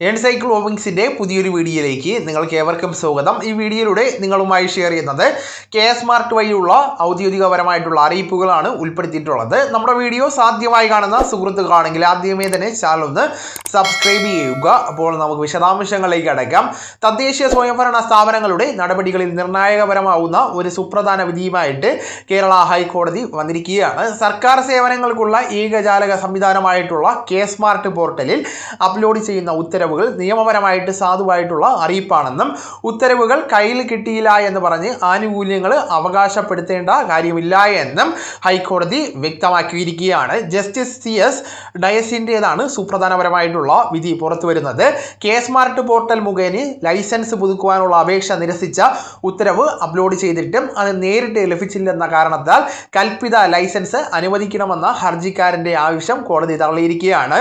Earn cycle ഓവിങ്സിന്റെ പുതിയൊരു വീഡിയോയിലേക്ക് നിങ്ങൾക്ക് ഏവർക്കും സ്വാഗതം. ഈ വീഡിയോയിലൂടെ നിങ്ങളുമായി ഷെയർ ചെയ്യുന്നത് കെ എസ് മാർട്ട് വഴിയുള്ള ഔദ്യോഗികപരമായിട്ടുള്ള അറിയിപ്പുകളാണ് ഉൾപ്പെടുത്തിയിട്ടുള്ളത്. നമ്മുടെ വീഡിയോ സാധ്യമായി കാണുന്ന സുഹൃത്തുക്കളാണെങ്കിൽ ആദ്യമേ തന്നെ ചാനൽ ഒന്ന് സബ്സ്ക്രൈബ് ചെയ്യുക. അപ്പോൾ നമുക്ക് വിശദാംശങ്ങളിലേക്ക് അടയ്ക്കാം. തദ്ദേശീയ സ്വയംഭരണ സ്ഥാപനങ്ങളുടെ നടപടികളിൽ നിർണായകപരമാവുന്ന ഒരു സുപ്രധാന വിധിയുമായിട്ട് കേരള ഹൈക്കോടതി വന്നിരിക്കുകയാണ്. സർക്കാർ സേവനങ്ങൾക്കുള്ള ഏകജാലക സംവിധാനമായിട്ടുള്ള കെ സ്മാർട്ട് പോർട്ടലിൽ അപ്ലോഡ് ചെയ്യുന്ന ഉത്തരവുകൾ നിയമപരമായിട്ട് സാധുവായിട്ടുള്ള അറിയിപ്പാണെന്നും ഉത്തരവുകൾ കയ്യിൽ കിട്ടിയില്ല എന്ന് പറഞ്ഞ് ആനുകൂല്യങ്ങൾ അവകാശപ്പെടുത്തേണ്ട കാര്യമില്ല എന്നും ഹൈക്കോടതി വ്യക്തമാക്കിയിരിക്കുകയാണ്. ജസ്റ്റിസ് സി എസ് ഡയസിന്റേതാണ് സുപ്രധാനപരമായിട്ടുള്ള വിധി പുറത്തു വരുന്നത് കെ സ്മാർട്ട് പോർട്ടൽ മുഖേന ലൈസൻസ് പുതുക്കുവാനുള്ള അപേക്ഷ നിരസിച്ച ഉത്തരവ് അപ്ലോഡ് ചെയ്തിട്ടും അത് നേരിട്ട് ലഭിച്ചില്ലെന്ന കാരണത്താൽ കൽപ്പിത ലൈസൻസ് അനുവദിക്കണമെന്ന ഹർജിക്കാരന്റെ ആവശ്യം കോടതി തള്ളിയിരിക്കുകയാണ്.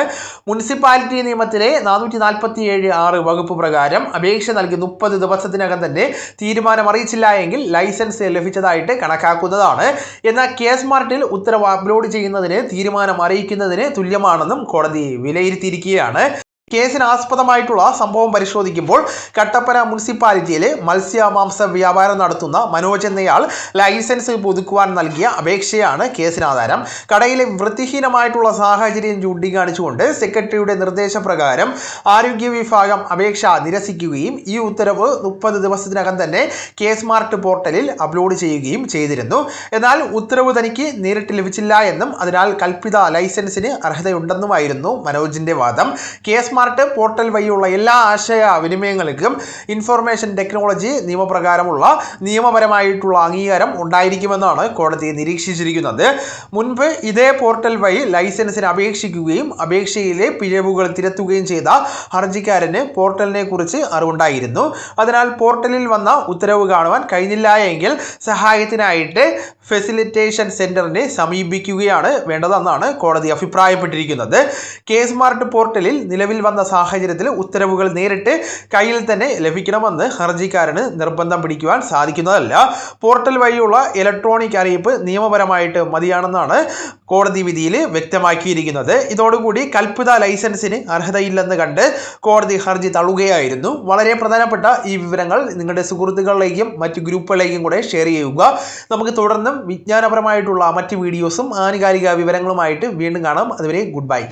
മുനിസിപ്പാലിറ്റി നിയമത്തിലെ നാനൂറ്റി നാൽപ്പത്തിയേഴ് ആറ് വകുപ്പ് പ്രകാരം അപേക്ഷ നൽകി മുപ്പത് ദിവസത്തിനകം തന്നെ തീരുമാനം അറിയിച്ചില്ല എങ്കിൽ ലൈസൻസ് ലഭിച്ചതായിട്ട് കണക്കാക്കുന്നതാണ്. എന്നാൽ കെ സ്മാർട്ടിൽ ഉത്തരവ് അപ്ലോഡ് ചെയ്യുന്നതിന് തീരുമാനം അറിയിക്കുന്നതിന് തുല്യമാണെന്നും കോടതി വിലയിരുത്തിയിരിക്കുകയാണ്. കേസിന് ആസ്പദമായിട്ടുള്ള സംഭവം പരിശോധിക്കുമ്പോൾ കട്ടപ്പന മുനിസിപ്പാലിറ്റിയിലെ മത്സ്യ മാംസം വ്യാപാരം നടത്തുന്ന മനോജ് എന്നയാൾ ലൈസൻസ് പുതുക്കുവാൻ നൽകിയ അപേക്ഷയാണ് കേസിനാധാരം. കടയിലെ വൃത്തിഹീനമായിട്ടുള്ള സാഹചര്യം ചൂണ്ടിക്കാണിച്ചുകൊണ്ട് സെക്രട്ടറിയുടെ നിർദ്ദേശപ്രകാരം ആരോഗ്യ വിഭാഗം അപേക്ഷ നിരസിക്കുകയും ഈ ഉത്തരവ് മുപ്പത് ദിവസത്തിനകം തന്നെ കെ സ്മാർട്ട് പോർട്ടലിൽ അപ്ലോഡ് ചെയ്യുകയും ചെയ്തിരുന്നു. എന്നാൽ ഉത്തരവ് തനിക്ക് നേരിട്ട് ലഭിച്ചില്ല എന്നും അതിനാൽ കൽപ്പിത ലൈസൻസിന് അർഹതയുണ്ടെന്നുമായിരുന്നു മനോജിന്റെ വാദം. കെ സ്മാർട്ട് പോർട്ടൽ വഴിയുള്ള എല്ലാ ആശയ വിനിമയങ്ങൾക്കും ഇൻഫർമേഷൻ ടെക്നോളജി നിയമപ്രകാരമുള്ള നിയമപരമായിട്ടുള്ള അംഗീകാരം ഉണ്ടായിരിക്കുമെന്നാണ് കോടതി നിരീക്ഷിച്ചിരിക്കുന്നത്. മുൻപ് ഇതേ പോർട്ടൽ വഴി ലൈസൻസിന് അപേക്ഷിക്കുകയും അപേക്ഷയിലെ പിഴവുകൾ തിരുത്തുകയും ചെയ്ത ഹർജിക്കാരന് പോർട്ടലിനെ കുറിച്ച് അറിവുണ്ടായിരുന്നു. അതിനാൽ പോർട്ടലിൽ വന്ന ഉത്തരവ് കാണുവാൻ കഴിഞ്ഞില്ല എങ്കിൽ സഹായത്തിനായിട്ട് ഫെസിലിറ്റേഷൻ സെന്ററിനെ സമീപിക്കുകയാണ് വേണ്ടതെന്നാണ് കോടതി അഭിപ്രായപ്പെട്ടിരിക്കുന്നത്. കെ സ്മാർട്ട് പോർട്ടലിൽ നിലവിൽ വന്ന സാഹചര്യത്തിൽ ഉത്തരവുകൾ നേരിട്ട് കയ്യിൽ തന്നെ ലഭിക്കണമെന്ന് ഹർജിക്കാരന് നിർബന്ധം പിടിക്കുവാൻ സാധിക്കുന്നതല്ല. പോർട്ടൽ വഴിയുള്ള ഇലക്ട്രോണിക് അറിയിപ്പ് നിയമപരമായിട്ട് മതിയാണെന്നാണ് കോടതി വിധിയിൽ വ്യക്തമാക്കിയിരിക്കുന്നത്. ഇതോടുകൂടി കൽപ്പിത ലൈസൻസിന് അർഹതയില്ലെന്ന് കണ്ട് കോടതി ഹർജി തള്ളുകയായിരുന്നു. വളരെ പ്രധാനപ്പെട്ട ഈ വിവരങ്ങൾ നിങ്ങളുടെ സുഹൃത്തുക്കളിലേക്കും മറ്റ് ഗ്രൂപ്പുകളിലേക്കും കൂടെ ഷെയർ ചെയ്യുക. നമുക്ക് തുടർന്നും വിജ്ഞാനപരമായിട്ടുള്ള മറ്റ് വീഡിയോസും ആനുകാലിക വിവരങ്ങളുമായിട്ട് വീണ്ടും കാണാം. അതുവരെ ഗുഡ് ബൈ.